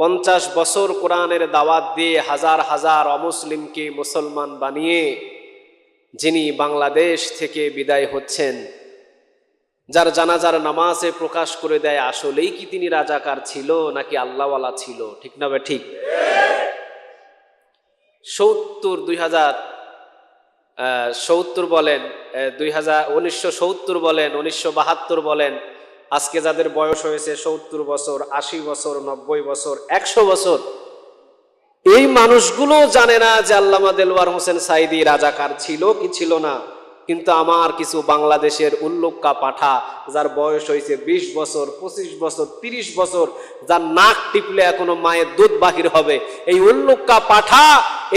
পঞ্চাশ বছর কোরআনের দাওয়াত দিয়ে হাজার হাজার অমুসলিমকে মুসলমান বানিয়ে যিনি বাংলাদেশ থেকে বিদায় হচ্ছেন, যার জানাজার নামাজে প্রকাশ করে দেয়, আসলেই কি তিনি রাজাকার ছিল নাকি আল্লাহওয়ালা ছিল? ঠিক না ঠিক? সত্তর, দুই হাজার সত্তর বলেন দুই হাজার, উনিশশো সত্তর বলেন, উনিশশো বাহাত্তর বলেন আজকে যাদের বয়স হয়েছে সত্তর বছর, আশি বছর, নব্বই বছর, একশো বছর, এই মানুষগুলো জানে না যে আল্লামা দেলওয়ার হোসেন সাইদি রাজাকার ছিল কি ছিল না। কিন্তু আমার কিছু বাংলাদেশের উল্লুক্কা পাঠা, যার বয়স হয়েছে ২০ বছর ২৫ বছর ৩০ বছর, যার নাক টিপলে এখনও মায়ের দুধ বাহির হবে, এই উল্লুক্কা পাঠা,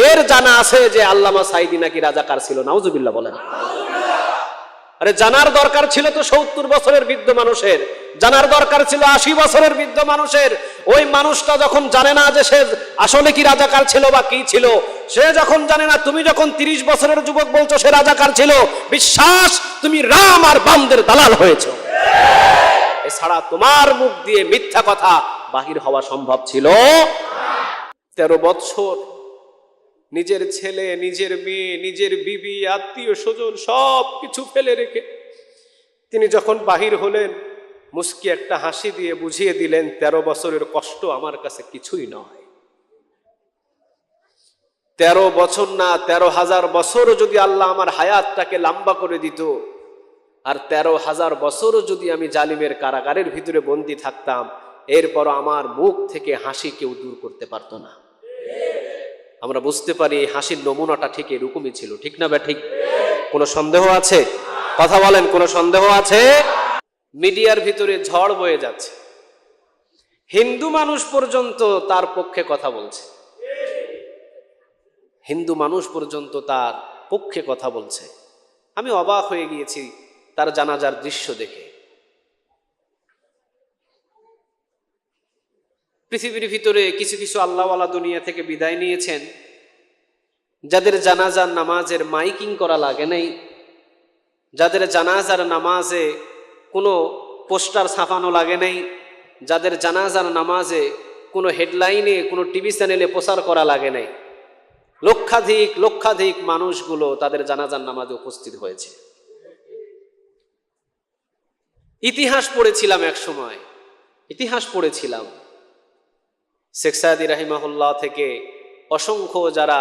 এর জানা আছে যে আল্লামা সাইদি নাকি রাজাকার ছিল নাউজুবিল্লাহ বলেন। আরে জানার দরকার ছিল তো সত্তর বছরের বৃদ্ধ মানুষের। জানার দরকার ছিল আশি বছরের বৃদ্ধ মানুষের। ওই মানুষটা যখন জানে না যে সে আসলে কি রাজাকার ছিল বা কি ছিল, সে যখন জানে না তুমি যখন তিরিশ বছরের যুবক বলছো সে রাজাকার ছিল, বিশ্বাস, তুমি রাম আর বামদের দালাল হয়েছ। এছাড়া তোমার মুখ দিয়ে মিথ্যা কথা বাহির হওয়া সম্ভব ছিল তেরো বৎসর নিজের ছেলে, নিজের মেয়ে, নিজের বিবি, আত্মীয় স্বজন সব কিছু ফেলে রেখে তিনি যখন বাহির হলেন, মুস্কি একটা হাসি দিয়ে বুঝিয়ে দিলেন, তেরো বছরের কষ্ট আমার কাছে কিছুই নয়। তেরো বছর না, তেরো হাজার বছরও যদি আল্লাহ আমার হায়াতটাকে লম্বা করে দিত, আর তেরো হাজার বছরও যদি আমি জালিমের কারাগারের ভিতরে বন্দি থাকতাম এরপর আমার মুখ থেকে হাসি কেউ দূর করতে পারতো না। আমরা বুঝতে পারি হাসির নমুনাটা ঠিক এরকমই ছিল। ঠিক না ঠিক কোনো সন্দেহ আছে? কথা বলেন, কোনো সন্দেহ আছে? মিডিয়ার ভিতরে ঝড় বয়ে যাচ্ছে। হিন্দু মানুষ পর্যন্ত তার পক্ষে কথা বলছে। হিন্দু মানুষ পর্যন্ত তার পক্ষে কথা বলছে। আমি অবাক হয়ে গিয়েছি তার জানাজার দৃশ্য দেখে। পৃথিবীর ভিতরে কিছু কিছু আল্লাহওয়ালা দুনিয়া থেকে বিদায় নিয়েছেন। যাদের জানাজার নামাজের মাইকিং করা লাগে নাই, যাদের জানাজার নামাজে কোনো পোস্টার ছাপানো লাগে নাই, যাদের জানাজার নামাজে কোনো হেডলাইনে, কোনো টিভি চ্যানেলে প্রচার করা লাগে নাই, লক্ষাধিক লক্ষাধিক মানুষগুলো তাদের জানাজার নামাজে উপস্থিত হয়েছে। ইতিহাস পড়েছিলাম এক সময়, ইতিহাস পড়েছিলাম। শেখ সায়দি রাহিমাহুল্লাহ থেকে অসংখ্য যারা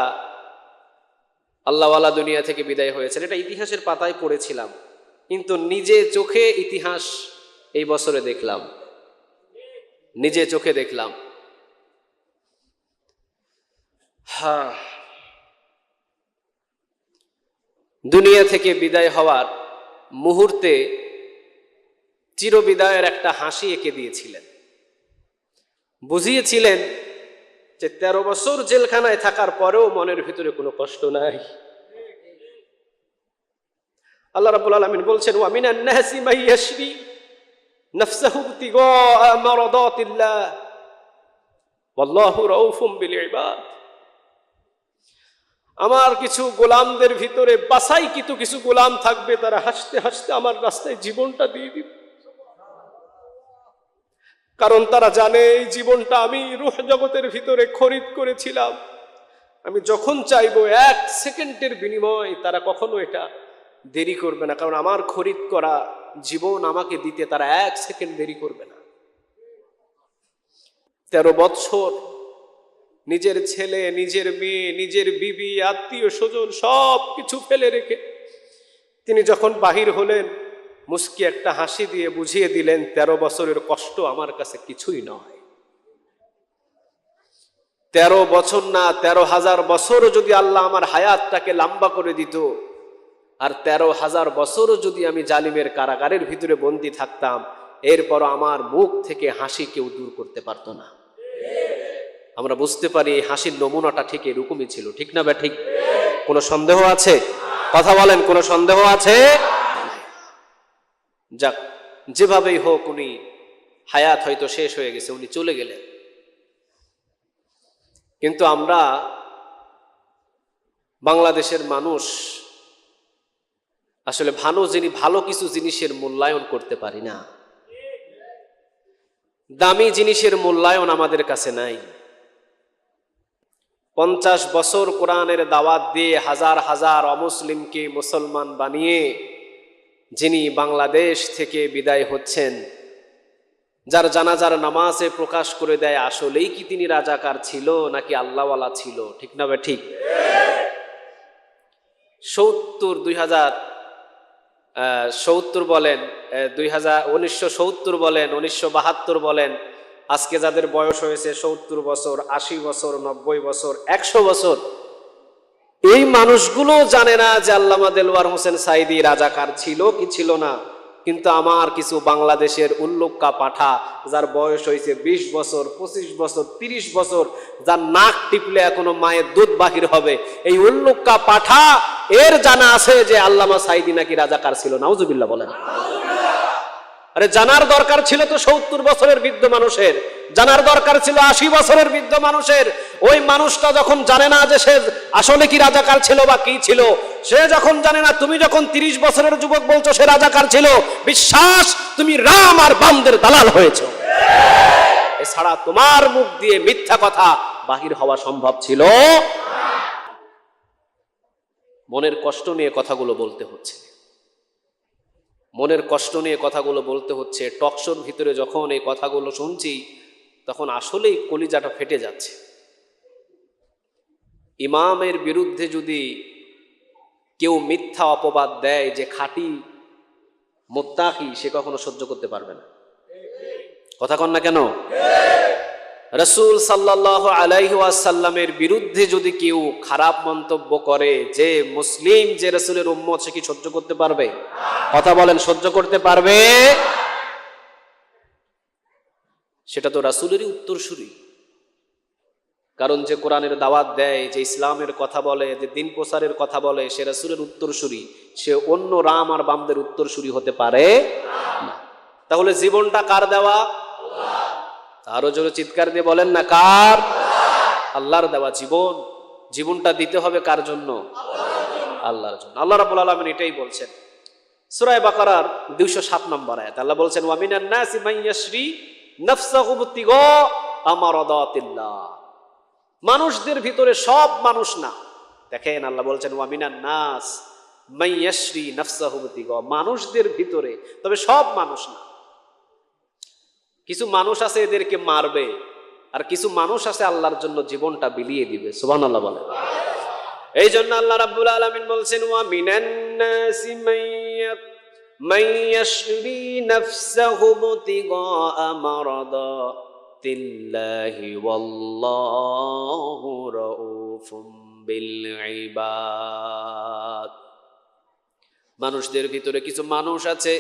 আল্লাহওয়ালা দুনিয়া থেকে বিদায় হয়েছেন। এটা ইতিহাসের পাতায় পড়েছিলাম। কিন্তু নিজে চোখে ইতিহাস এই বছরে দেখলাম। নিজে চোখে দেখলাম। হ্যাঁ। দুনিয়া থেকে বিদায় হওয়ার মুহূর্তে চিরবিদায়ের একটা হাসি এঁকে দিয়েছিলেন। বুঝিয়েছিলেন যে তেরো বছর জেলখানায় থাকার পরেও মনের ভিতরে কোনো কষ্ট নাই। আল্লাহ রাব্বুল আলামিন বলছেন, ওয়া মিনান নাসি আমার কিছু গোলামদের ভিতরে বাসাই কিন্তু কিছু গোলাম থাকবে, তারা হাসতে হাসতে আমার রাস্তায় জীবনটা দিয়ে দিবে। কারণ তারা জানে, এই জীবনটা আমি রুহ জগতের ভিতরে খরিদ করেছিলাম। আমি যখন চাইব এক সেকেন্ডের বিনিময় তারা কখনো এটা দেরি করবে না, কারণ আমার খরিদ করা জীবন আমাকে দিতে তারা এক সেকেন্ড দেরি করবে না। তেরো বৎসর, নিজের ছেলে, নিজের মেয়ে, নিজের বিবি আত্মীয় স্বজন সব কিছু ফেলে রেখে তিনি যখন বাহির হলেন মুস্কি একটা হাসি দিয়ে বুঝিয়ে দিলেন, তেরো বছরের কষ্ট আমার কাছে কিছুই নয়। তেরো বছর না, তেরো হাজার বছরও যদি আল্লাহ আমার হায়াতটাকে লম্বা করে দিত, আর তেরো হাজার বছরও যদি আমি জালিমের কারাগারের ভিতরে বন্দি থাকতাম এরপর আমার মুখ থেকে হাসি কেউ দূর করতে পারতো না। আমরা বুঝতে পারি এই হাসির নমুনাটা ঠিক এরকমই ছিল, ঠিক না বা ঠিক? কোনো সন্দেহ আছে? কথা বলেন, কোনো সন্দেহ আছে? যাক, যেভাবেই হোক উনি হায়াত হয়তো শেষ হয়ে গেছে, উনি চলে গেলেন। কিন্তু আমরা বাংলাদেশের মানুষ আসলে ভালো যিনি, ভালো কিছু জিনিসের মূল্যায়ন করতে পারি না। দামি জিনিসের মূল্যায়ন আমাদের কাছে নাই। পঞ্চাশ বছর কোরআনের দাওয়াত দিয়ে হাজার হাজার অমুসলিমকে মুসলমান বানিয়ে যিনি বাংলাদেশ থেকে বিদায় হচ্ছেন, যার জানাজার নামাজে প্রকাশ করে দেয়, আসলেই কি তিনি রাজাকার ছিল নাকি আল্লাহওয়ালা ছিল? ঠিক না ঠিক? সত্তর, দুই হাজার সত্তর বলেন দুই হাজার, উনিশশো সত্তর বলেন, উনিশশো বাহাত্তর বলেন, আজকে যাদের বয়স হয়েছে সত্তর বছর, আশি বছর, নব্বই বছর, একশো বছর এই মানুষগুলো জানে না যে আল্লামা দেলওয়ার হোসেন সাইদি রাজাকার ছিল কি ছিল না। কিন্তু আমার কিছু বাংলাদেশের উল্লুক্কা পাঠা, যার বয়স হয়েছে ২০ বছর ২৫ বছর ৩০ বছর, যার নাক টিপলে এখনও মায়ের দুধ বাহির হবে, এই উল্লুক্কা পাঠা, এর জানা আছে যে আল্লামা সাইদি নাকি রাজাকার ছিল। নাউজুবিল্লাহ বলেন। আরে জানার দরকার ছিল তো সত্তর বছরের বৃদ্ধ মানুষের। জানার দরকার ছিল আশি বছরের বৃদ্ধ মানুষের। ওই মানুষটা যখন জানে না যে সে আসলে কি রাজাকার ছিল বা কি ছিল, সে যখন জানে না, তুমি যখন তিরিশ বছরের যুবক বলছো সে রাজাকার ছিল, বিশ্বাস, তুমি রাম আর বামদের দালাল হয়েছ। এছাড়া তোমার মুখ দিয়ে মিথ্যা কথা বাহির হওয়া সম্ভব ছিল মনের কষ্ট নিয়ে কথাগুলো বলতে হচ্ছে। মনের কষ্ট নিয়ে কথাগুলো বলতে হচ্ছে টকশোর ভিতরে যখন এই কথাগুলো শুনছি, তখন আসলেই কলিজাটা ফেটে যাচ্ছে। ইমামের বিরুদ্ধে যদি কেউ মিথ্যা অপবাদ দেয় যে খাটি মোত্তাকি, সে কখনো সহ্য করতে পারবে না। কথা কন না কেন? রসুল সাল্লাহ আলাইহি ওয়াসাল্লামের বিরুদ্ধে যদি কেউ খারাপ মন্তব্য করে যে মুসলিম, যে রসুলের উম্মত, সে কি সহ্য করতে পারবে? কথা বলেন, সহ্য করতে পারবে? সেটা তো রাসুলেরই উত্তরসূরি। কারণ যে কোরআনের দাওয়াত দেয়, যে ইসলামের কথা বলে, যে দিন প্রসারের কথা বলে, সে রাসুলের উত্তরসূরি। সে অন্য রাম আর বামদের উত্তরসূরি হতে পারে তাহলে জীবনটা কার দেওয়া? আরও জোরে চিৎকার দিয়ে বলেন না, কার? আল্লাহর দেওয়া জীবন। জীবনটা দিতে হবে কার জন্য? আল্লাহর জন্য। আল্লাহ রাবুল আলমিন এটাই বলছেন। সুরায় বাকারার দুইশো সাত নম্বর আয়াত। আল্লাহ বলছেন ওয়ামিনান নাসি মাইয়াশ্রী নফসাহু বুতিগা আমারাদাতিল্লাহ। মানুষদের ভিতরে সব মানুষ না। দেখেন আল্লাহ বলছেন ওয়ামিনান নাস মাইয়াশ্রী নফসাহু বুতিগা মানুষদের ভিতরে, তবে সব মানুষ না। কিছু মানুষ আছে এদেরকে মারবে, আর কিছু মানুষ আছে আল্লাহর জন্য জীবনটা বিলিয়ে দিবে সুবান আল্লাহ বলে। এই জন্য আল্লাহ রাব্বুল আলামিন বলছেন, ওয়া মিনান মানুষদের ভিতরে কিছু মানুষ আছে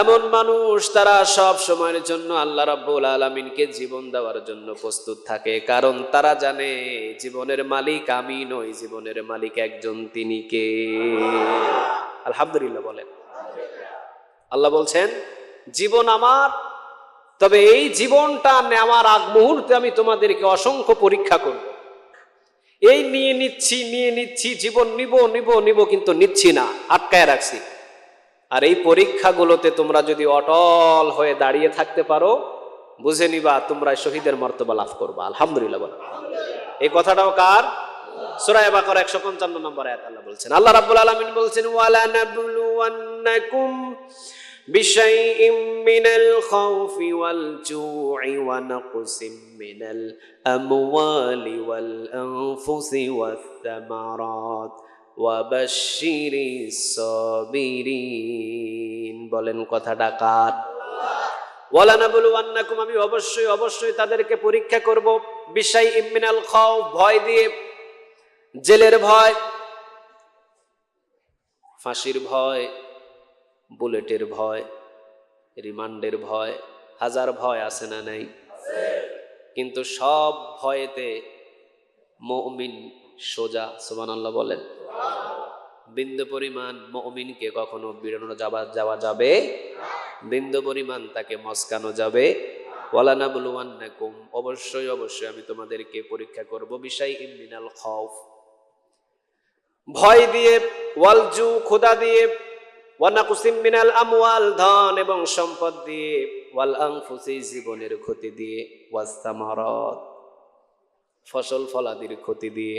এমন মানুষ তারা সব সময়ের জন্য আল্লাহ রাব্বুল আলমিনকে জীবন দেওয়ার জন্য প্রস্তুত থাকে। কারণ তারা জানে, জীবনের মালিক আমি নই, জীবনের মালিক একজন তিনি কে? আলহামদুলিল্লাহ বলেন। আল্লাহ বলছেন, জীবন আমার, তবে এই জীবনটা নেওয়ার আগ মুহূর্তে আমি তোমাদেরকে অসংখ্য পরীক্ষা করব। এই নিয়ে নিচ্ছি নিয়ে নিচ্ছি, জীবন নিব নিব নিব, কিন্তু নিচ্ছি না, আটকায় রাখছি। আর এই পরীক্ষাগুলোতে তোমরা যদি অটল হয়ে দাঁড়িয়ে থাকতে পারো বুঝে নিবা তোমরা শহীদের মর্তবা লাভ করবা আলহামদুলিল্লাহ বলো এই কথাটাও কার সুরায় বাকর একশো পঞ্চান্ন নম্বর আয়াত আল্লাহ বলছেন আল্লাহ রাব্বুল আলামিন বলছেন ওয়ালা নাবলুওয়ান্নাকুম بشيء من الخوف والجوع ونقص من الأموال والأنفس والثمرات ওয়াবাশির সাবিরিন। বলেন কথাটা কার? ওয়ালা নাবলুওয়ান্নাকুম আমি অবশ্যই অবশ্যই তাদেরকে পরীক্ষা করব। বিশাই ইমিনাল খাও ভয় দিয়ে। জেলের ভয়, ফাঁসির ভয়, বুলেটের ভয়, রিমান্ডের ভয়, হাজার ভয় আছে না নাই? কিন্তু সব ভয়েতে মমিন সোজা সুবান আল্লাহ বলেন। বিন্দু পরিমাণ মমিনকে কখনো বিড়ানো যাওয়া যাওয়া যাবে? বিন্দু পরিমাণ তাকে মস্কানো যাবে? ওয়ালানা অবশ্যই অবশ্যই আমি তোমাদেরকে পরীক্ষা করব বিষয় ইমিনাল খৌফ ভয় দিয়ে, ওয়ালজু খোদা দিয়ে মিনাল আমওয়াল, ধন এবং সম্পদ দিয়ে ওয়াল আনফুসি জীবনের ক্ষতি দিয়ে ওয়াস্তামারত ফসল ফলাদির ক্ষতি দিয়ে।